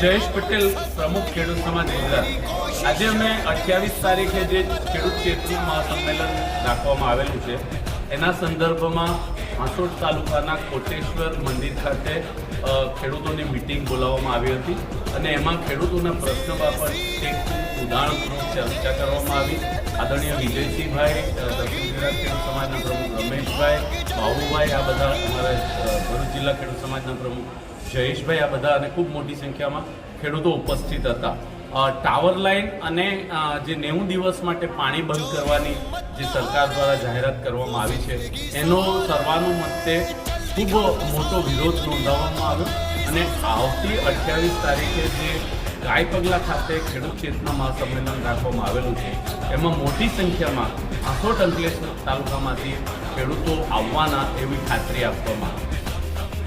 જયેશ પટેલ પ્રમુખ ખેડૂત સમાજ ગુજરાત. આજે અમે અઠ્યાવીસ તારીખે જે ખેડૂત ચેતનું મહાસંમેલન રાખવામાં આવેલું છે, એના સંદર્ભમાં હાંસોડ તાલુકાના કોટેશ્વર મંદિર ખાતે ખેડૂતોની મિટિંગ બોલાવવામાં આવી હતી અને એમાં ખેડૂતોના પ્રશ્નો બાબત એક ઉદાહરણપૂર્વક ચર્ચા કરવામાં આવી. આદરણીય વિજયસિંહભાઈ દક્ષિણ ગુજરાત ખેડૂત સમાજના પ્રમુખ રમેશભાઈ બાબુભાઈ આ બધા અમારા ભરૂચ જિલ્લા ખેડૂત સમાજના પ્રમુખ જયેશભાઈ આ બધા અને ખૂબ મોટી સંખ્યામાં ખેડૂતો ઉપસ્થિત હતા. ટાવર લાઇન અને જે નેવું દિવસ માટે પાણી બંધ કરવાની જે સરકાર દ્વારા જાહેરાત કરવામાં આવી છે, એનો સર્વાનુમતે ખૂબ મોટો વિરોધ નોંધાવવામાં આવ્યો અને આવતી અઠ્યાવીસ તારીખે જે ગાય પગલા ખાતે ખેડૂત ચેતના મહાસંમેલન રાખવામાં આવેલું છે, એમાં મોટી સંખ્યામાં આસો અંકલેશ્વર તાલુકામાંથી ખેડૂતો આવવાના એવી ખાતરી આપવામાં આવી